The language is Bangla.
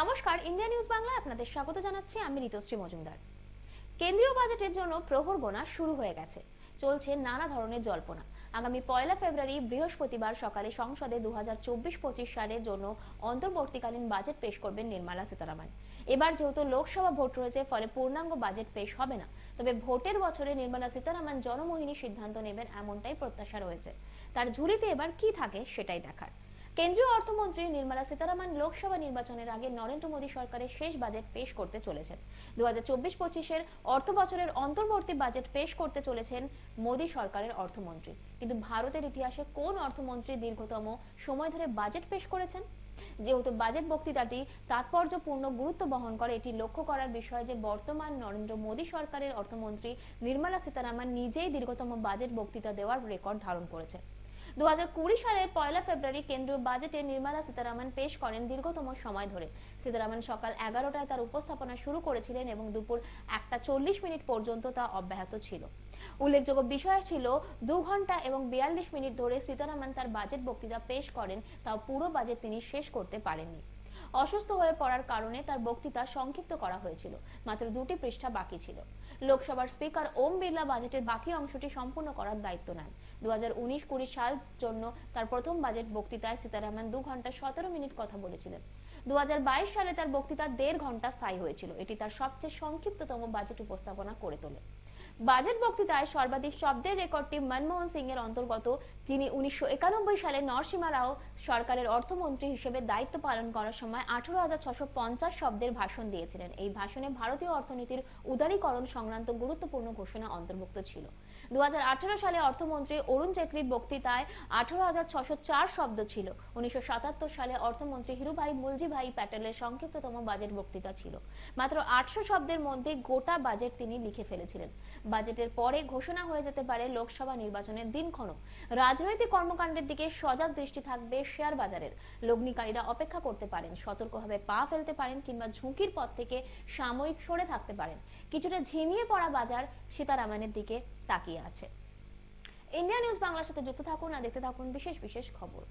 নমস্কার, ইন্ডিয়া নিউজ বাংলায় আপনাদের স্বাগত জানাচ্ছি। আমি ঋতুশ্রী মজুমদার। কেন্দ্রীয় বাজেটের জন্য প্রহর গোনা শুরু হয়ে গেছে। চলছে নানা ধরনের জল্পনা। আগামী পয়লা ফেব্রুয়ারি, বৃহস্পতিবার সকালে সংসদে দু হাজার সালের জন্য অন্তর্বর্তীকালীন বাজেট পেশ করবেন নির্মলা সীতারামন। এবার যেহেতু লোকসভা ভোট রয়েছে, ফলে পূর্ণাঙ্গ বাজেট পেশ হবে না। তবে ভোটের বছরে নির্মলা সীতারামন জনমোহিনী সিদ্ধান্ত নেবেন এমনটাই প্রত্যাশা রয়েছে। তার ঝুলিতে এবার কি থাকে সেটাই দেখার। কেন্দ্রীয় অর্থমন্ত্রী নির্মলা সীতারামন লোকসভা নির্বাচনের আগে নরেন্দ্র মোদী সরকারের শেষ বাজেট পেশ করতে চলেছেন। দু হাজার চব্বিশ পঁচিশের অর্থ বছরের অন্তর্বর্তী বাজেট পেশ করতে চলেছেন মোদী সরকারের অর্থমন্ত্রী। কিন্তু ভারতের ইতিহাসে কোন অর্থমন্ত্রী দীর্ঘতম সময় ধরে বাজেট পেশ করেছেন? যেহেতু বাজেট বক্তৃতাটি তাৎপর্যপূর্ণ গুরুত্ব বহন করে, এটি লক্ষ্য করার বিষয় যে বর্তমান নরেন্দ্র মোদী সরকারের অর্থমন্ত্রী নির্মলা সীতারামন নিজেই দীর্ঘতম বাজেট বক্তৃতা দেওয়ার রেকর্ড ধারণ করেছেন। দু সালের পয়লা ফেব্রুয়ারি কেন্দ্রীয় বাজেটে নির্মলা সীতারামন পেশ করেন দীর্ঘতম সময় ধরে। সীতারামন সকাল এগারোটায় তার উপস্থাপনা শুরু করেছিলেন এবং দুপুর একটা চল্লিশ মিনিট পর্যন্ত তা অব্যাহত ছিল। উল্লেখযোগ্য বিষয় ছিল, দু ঘণ্টা এবং বিয়াল্লিশ মিনিট ধরে সীতারামন তার বাজেট বক্তৃতা পেশ করেন, তাও পুরো বাজেট তিনি শেষ করতে পারেননি। অসুস্থ হয়ে পড়ার কারণে তার বক্তৃতা সংক্ষিপ্ত করা হয়েছিল। মাত্র দুটি পৃষ্ঠা বাকি ছিল। লোকসভার স্পিকার ওম বিড়লা বাজেটের বাকি অংশটি সম্পূর্ণ করার দায়িত্ব নেন। দু হাজার উনিশ কুড়ি সাল জন্য তার প্রথম বাজেট বক্তৃতায় সীতারামন দু ঘণ্টা সতেরো মিনিট কথা বলেছিলেন। দু হাজার বাইশ সালে তার বক্তৃতার দেড় ঘণ্টা স্থায়ী হয়েছিল। এটি তার সবচেয়ে সংক্ষিপ্ততম বাজেট উপস্থাপনা করে তোলে। বাজেট বক্তৃতায় সর্বাধিক শব্দের রেকর্ডটি মনমোহন সিং এর অন্তর্গত, যিনি উনিশশো সালে নরসিমা রাও সরকারের অর্থমন্ত্রী হিসেবে দায়িত্ব পালন করার সময় আঠারো হাজার ছশো পঞ্চাশ শব্দের ভাষণ দিয়েছিলেন। এই ভাষণে ভারতীয় অর্থনীতির উদারীকরণ সংক্রান্ত গুরুত্বপূর্ণ ঘোষণা অন্তর্ভুক্ত ছিল। দু সালে অর্থমন্ত্রী অরুণ জেটলির বক্তৃতায় আঠারো হাজার ছশো চার শব্দ ছিল। উনিশশো সাতাত্তর সালে অর্থমন্ত্রী হিরুভাই মুলজিভাই প্যাটেলের সংক্ষিপ্ততম বাজেট বক্তৃতা ছিল। মাত্র আটশো শব্দের মধ্যে গোটা বাজেট তিনি লিখে ফেলেছিলেন। বাজেটের পরে ঘোষণা হয়ে যেতে পারে লোকসভা নির্বাচনের দিনক্ষণ। রাজনৈতিক কর্মকাণ্ডের দিকে সজাগ দৃষ্টি থাকবে শেয়ার বাজারের। লগ্নিকারীরা অপেক্ষা করতে পারেন সতর্কভাবে পা ফেলতে পারেন কিংবা ঝুঁকির পথ থেকে সাময়িক সরে থাকতে পারেন। কিছুটা ঝিমিয়ে পড়া বাজার সীতারামনের দিকে তাকিয়ে আছে। ইন্ডিয়া নিউজ বাংলার সাথে যুক্ত থাকুন আর দেখতে থাকুন বিশেষ বিশেষ খবর।